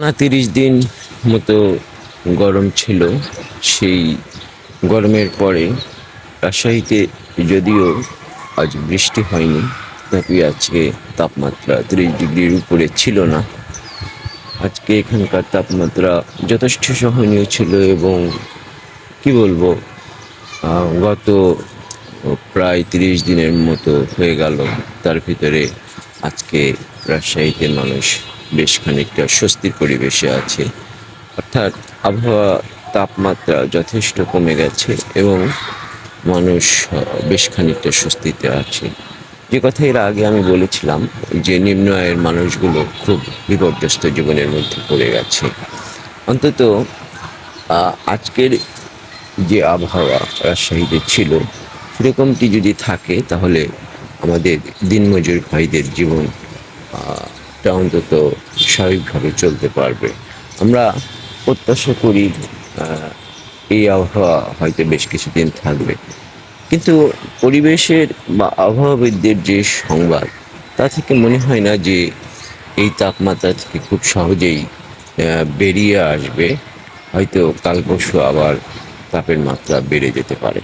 না, তিরিশ দিন মতো গরম ছিল। সেই গরমের পরে রাজশাহীতে যদিও আজ বৃষ্টি হয়নি তবে আজকে তাপমাত্রা তিরিশ ডিগ্রির উপরে ছিল না। আজকে এখানকার তাপমাত্রা যথেষ্ট সহনীয় ছিল এবং কি বলব গত প্রায় তিরিশ দিনের মতো হয়ে গেল। তার ভিতরে আজকে রাজশাহীতে মানুষ বেশ খানিকটা স্বস্তির পরিবেশে আছে। অর্থাৎ আবহাওয়া তাপমাত্রা যথেষ্ট কমে গেছে এবং মানুষ বেশ খানিকটা স্বস্তিতে আছে। যে কথা এর আগে আমি বলেছিলাম যে নিম্ন আয়ের মানুষগুলো খুব বিপর্যস্ত জীবনের মধ্যে পড়ে গেছে। অন্তত আজকের যে আবহাওয়া রাজশাহীতে ছিল, সেরকমটি যদি থাকে তাহলে আমাদের দিনমজুর ভাইদের জীবন টা অন্তত স্বাভাবিকভাবে চলতে পারবে। আমরা প্রত্যাশা করি এই আবহাওয়া হয়তো বেশ কিছুদিন থাকবে। কিন্তু পরিবেশের বা আবহাওয়াবিদদের যে সংবাদ, তা থেকে মনে হয় না যে এই তাপমাত্রা থেকে খুব সহজেই বেরিয়ে আসবে। হয়তো কাল পরশু আবার তাপের মাত্রা বেড়ে যেতে পারে।